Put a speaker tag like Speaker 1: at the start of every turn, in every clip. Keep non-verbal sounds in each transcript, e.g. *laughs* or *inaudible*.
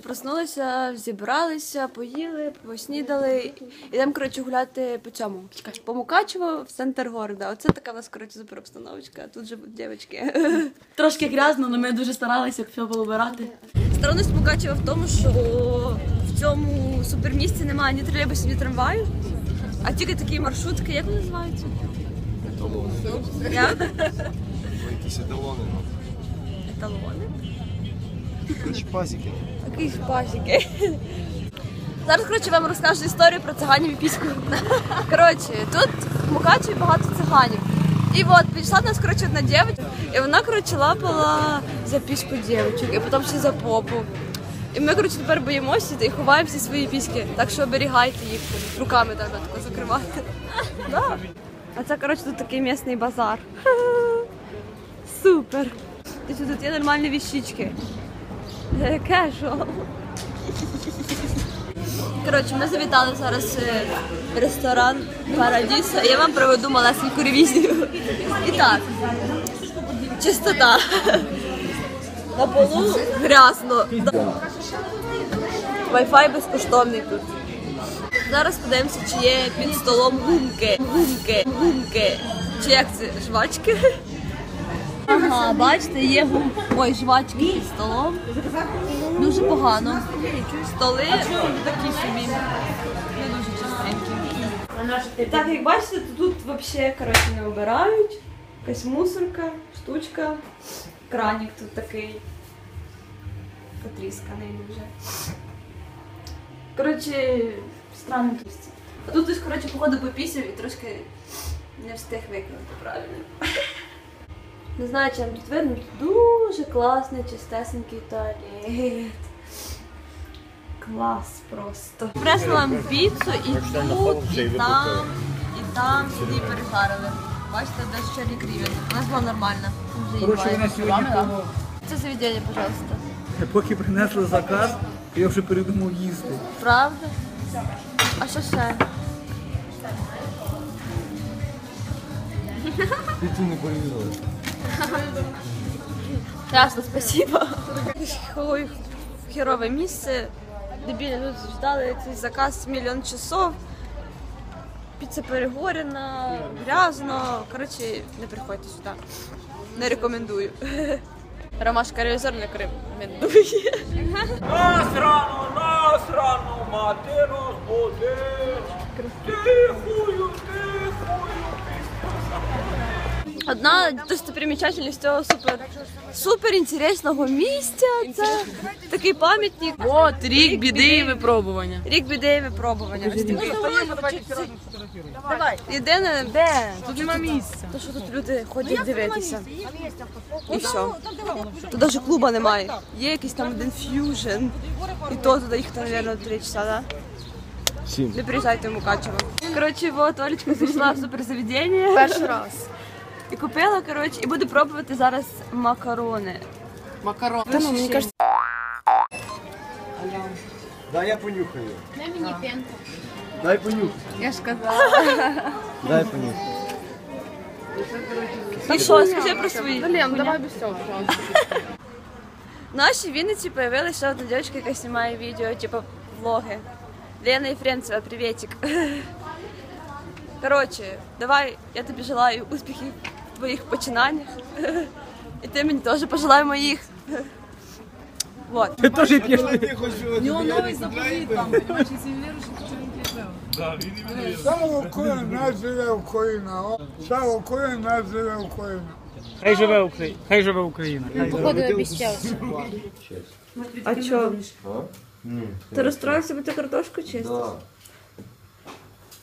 Speaker 1: вже проснулися, зібралися, поїли, поснідали. Ідемо, коротше, гуляти по цьому. По Мукачево в центр города. Оце така в нас, коротше, супер обстановочка. Тут живуть дівчатки. *laughs*
Speaker 2: Трошки грязно, але ми дуже старалися все повибирати.
Speaker 1: Странність Мукачева в тому, що в цьому супермісті немає ні тролейбусів, ні трамваїв, а тільки такі маршрутки, як вони називаються? Як?
Speaker 3: Якісь еталони. ну.
Speaker 1: Еталони.
Speaker 3: Коротше, пасіки.
Speaker 1: Якісь пасіки. Зараз, коротше, вам розкажу історію про циганів і піську. Коротше, тут в Мукачеві багато циганів. І от прийшла до нас, коротше, одна дівчинка, і вона, коротше, лапала за піську дівчинок, і потім ще за попу. І ми, коротше, тепер боїмося і ховаємо всі свої піськи. Так що оберігайте їх руками треба тако закривати. Да. А це, коротше, тут такий місний базар. Супер. Тут є нормальні віщички. *laughs* Кешуал. Коротше, ми завітали зараз е, в ресторан Парадіса. Я вам проведу малесеньку ревізію. І так, чистота. На полу грязно. Wi-Fi безкоштовний тут. Зараз подивимося, чи є під столом гумки, гумки, гумки. Чи як це? Жвачки? Ага, бачите, є. Ой, жвачки під столом. Дуже погано. Столи такі собі. Не дуже чистенькі. Так, як бачите, то тут взагалі коротше, не обирають. Якась мусорка, штучка. Кранік тут такий. Потрісканий дуже. Коротше, странно тут. А тут хтось, коротше, походу попісів і трошки не встиг викинути правильно. Не знаю, чи вам тут видно, тут дуже класний, чистесенький туалет. Клас просто. Принесли вам піцу і тут, і там, і там сюди пережарили. Бачите, навіть чорні кріві. У нас було нормально. Вже
Speaker 4: вона сьогодні того,
Speaker 1: Це заведення, пожалуйста.
Speaker 4: поки принесли заказ, я вже передумав їсти.
Speaker 1: Правда? А що ще?
Speaker 3: Піцу не порізали.
Speaker 1: Ясно, спасибо. Ой, херове місце. Дебілі тут ждали цей заказ мільйон часов. Піца перегорена, грязно. Коротше, не приходьте сюди. Не рекомендую. Ромашка ревізор не рекомендує.
Speaker 5: Насрано, насрано, мати розбудиш. Тихую, тихую.
Speaker 1: Одна достопримічательність цього супер супер інтересного місця. Це такий пам'ятник.
Speaker 2: От рік біди і випробування.
Speaker 1: Рік біди і випробування. Єдине, де
Speaker 2: Тут нема місця.
Speaker 1: то, що тут люди ходять дивитися. І все. Тут навіть клуба немає. Є якийсь там один ф'южн. І то туди їх, мабуть, три часа, да? Не приїжджайте в Мукачево. Коротше, вот Олечка зайшла в суперзаведення. Перший раз. І купила, коротше, і буду пробувати зараз макарони.
Speaker 2: Макарон.
Speaker 1: Та ну, мені кажется,
Speaker 3: Дай я понюхаю. Дай мені пенку. Дай понюхаю.
Speaker 1: я ж казала.
Speaker 3: Дай понюхаю.
Speaker 1: І що, скажи про свої.
Speaker 2: Лен, давай без цього, пожалуйста.
Speaker 1: В нашій Вінниці появилася ще одна дівчинка, яка знімає відео, типу влоги. Лена Єфремцева, приветик. Коротше, давай, я тобі желаю успіхів твоїх починаннях. І ти мені теж пожелай моїх. Вот.
Speaker 4: Ти теж п'єш.
Speaker 2: У нього новий заповіт там, понимаєш, якщо він віруючий, то чого він тебе?
Speaker 6: Слава Україні, нас живе Україна. О, Слава Україні, нас живе Україна.
Speaker 4: Хай живе Україна. Хай живе Україна. Хай живе.
Speaker 1: А чо?
Speaker 3: А? Ні.
Speaker 1: Ти розстроївся, бо ти картошку чистиш?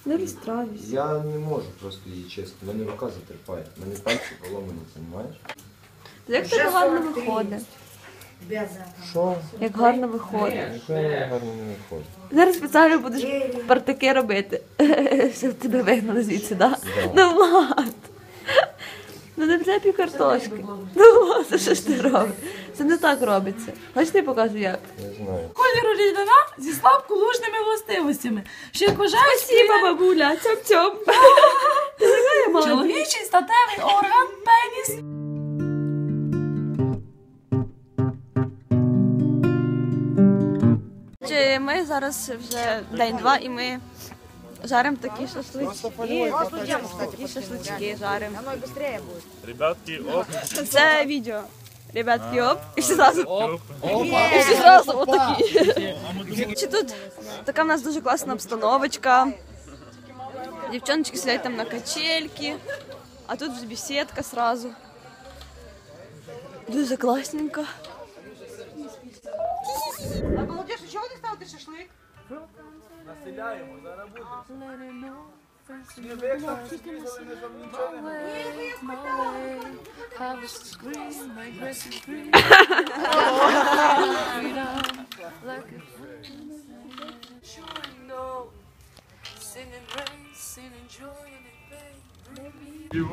Speaker 1: Не розстроюйся.
Speaker 3: Я не можу просто її чистити. В Мене рука затерпає. Мене пальці поломані, розумієш?
Speaker 1: Як тебе гарно виходить?
Speaker 3: Що?
Speaker 1: Як гарно виходить.
Speaker 3: Нічого гарно не виходить.
Speaker 1: Зараз спеціально будеш партаки робити. *laughs* Щоб тебе вигнали звідси, да? Ну Влад. Не картошки. Ну Влад, що ж ти робиш? Це не так робиться. Хоч ти покажу як.
Speaker 3: Не знаю.
Speaker 2: Кольору рідина зі слабколужними властивостями, що як вважають
Speaker 1: Спасибо, бабуля, цьом-цьом. *laughs* Я
Speaker 2: чоловічий статевий орган пеніс.
Speaker 1: Ми зараз вже день-два і ми жаримо такі шашлички. Такі шашлички жаримо.
Speaker 5: Ребятки, оп,
Speaker 1: Це відео. Ребятки, оп, і всі зразу оп, і всі зразу отакі. Чи тут така в нас дуже класна обстановочка. Дівчоночки сидять там на качельки, а тут вже бесідка сразу. Дуже класненько.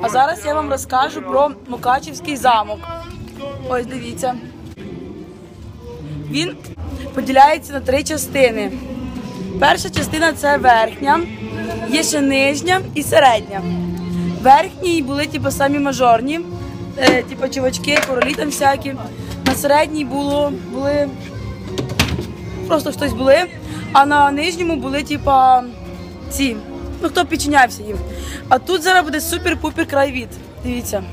Speaker 7: А зараз я вам розкажу про Мукачівський замок. Ось дивіться. Він поділяється на три частини. Перша частина це верхня, є ще нижня і середня. Верхні були типу, самі мажорні, е, типу чувачки, королі там всякі. На середній було, були просто хтось були, а на нижньому були типа ці, ну хто підчинявся їм. А тут зараз буде супер-пупер краєвід. Дивіться.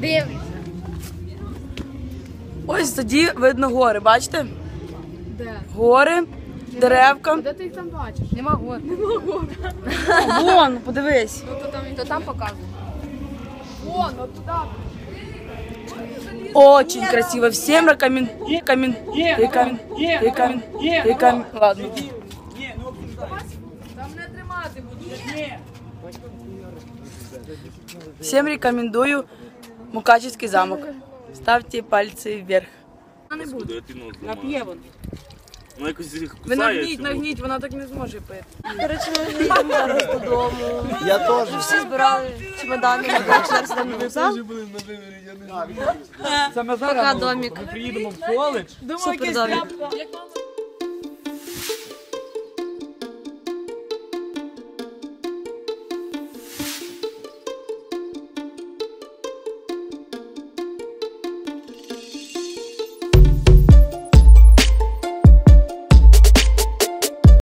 Speaker 1: Дивись.
Speaker 7: Ось тоді видно гори, бачите? Де? Гори, деревка.
Speaker 2: Де ти їх там бачиш? Нема год. *laughs*
Speaker 7: Вон, подивись.
Speaker 1: То там показує.
Speaker 2: Вон, от туди.
Speaker 7: Очень красиво. Всем рекомендую. Рекомен... Рекомен... Рекомен... Рекомен... Ладно.
Speaker 2: Там не тримати будуть.
Speaker 7: Всем рекомендую Мукачевский замок. Ставьте пальцы вверх. Нап'є вон.
Speaker 5: Ну якось їх
Speaker 7: Ви
Speaker 5: кусає
Speaker 7: нагніть, нагніть, вона так не зможе пити.
Speaker 1: Коротше, ми вже йдемо зараз додому. Я теж. Всі збирали чемодани на день, зараз йдемо на вокзал.
Speaker 4: Саме зараз ми приїдемо в коледж.
Speaker 1: Супер домик.